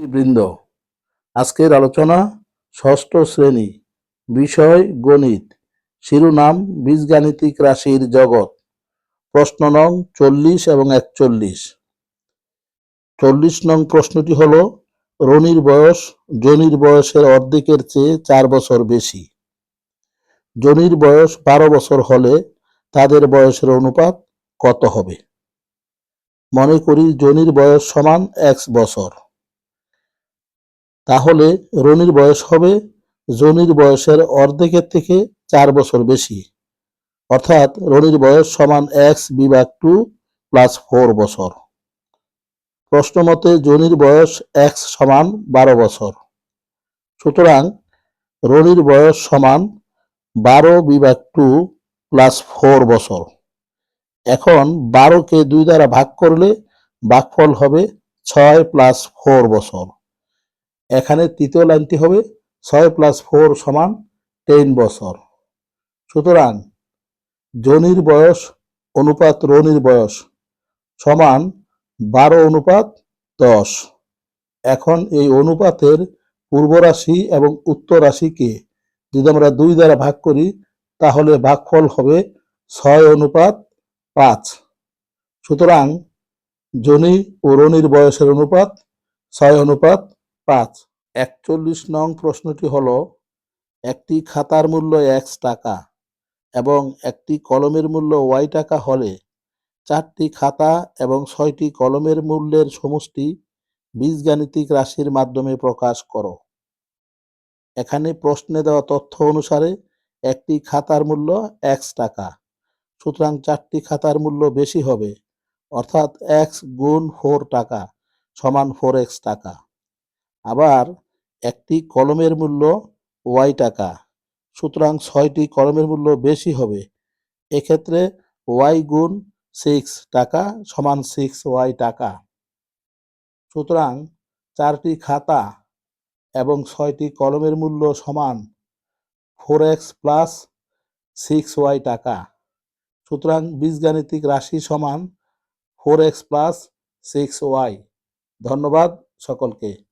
বৃন্দ আজকের আলোচনা ষষ্ঠ শ্রেণি, বিষয় গণিত, শিরোনাম বীজগাণিতিক রাশির জগৎ, প্রশ্ন নং চল্লিশ এবং একচল্লিশ। চল্লিশ নং প্রশ্নটি হল, রনির বয়স জনির বয়সের অর্ধেকের চেয়ে চার বছর বেশি। জনির বয়স বারো বছর হলে তাদের বয়সের অনুপাত কত হবে? মনে করি জনির বয়স সমান এক্স বছর। তাহলে রনির বয়স হবে জনির বয়সের অর্ধেকের থেকে চার বছর বেশি। অর্থাৎ রনির বয়স সমান এক্স বিভাগ টু প্লাস ফোর বছর। প্রশ্ন মতে জনির বয়স এক্স সমান বারো বছর। সুতরাং রনির বয়স সমান বারো বিভাগ টু প্লাস ফোর বছর। এখন বারোকে দুই দ্বারা ভাগ করলে ভাগফল হবে ছয় প্লাস ফোর বছর। এখানে তৃতীয় লাইনটি হবে ছয় প্লাস ফোর সমান টেন বছর। সুতরাং জনির বয়স অনুপাত রনির বয়স সমান বারো অনুপাত দশ। এখন এই অনুপাতের পূর্ব রাশি এবং উত্তর রাশিকে যদি আমরা দুই দ্বারা ভাগ করি, তাহলে ভাগফল হবে ছয় অনুপাত পাঁচ। সুতরাং জনি ও রনির বয়সের অনুপাত ছয় অনুপাত পাঁচ। একচল্লিশ নং প্রশ্নটি হল, একটি খাতার মূল্য এক্স টাকা এবং একটি কলমের মূল্য ওয়াই টাকা হলে চারটি খাতা এবং ছয়টি কলমের মূল্যের সমষ্টি বীজগাণিতিক রাশির মাধ্যমে প্রকাশ করো। এখানে প্রশ্নে দেওয়া তথ্য অনুসারে একটি খাতার মূল্য এক্স টাকা, সুতরাং চারটি খাতার মূল্য বেশি হবে, অর্থাৎ এক্স গুণ ফোর টাকা সমান ফোর এক্স টাকা। আবার একটি কলমের মূল্য ওয়াই টাকা। সুতরাং ছয়টি কলমের মূল্য বেশি হবে। এক্ষেত্রে ওয়াই গুণ সিক্স টাকা সমান সিক্স ওয়াই টাকা। সুতরাং চারটি খাতা এবং ছয়টি কলমের মূল্য সমান four X plus six Y টাকা। সুতরাং বীজগাণিতিক রাশি সমান four X plus six Y. ধন্যবাদ সকলকে।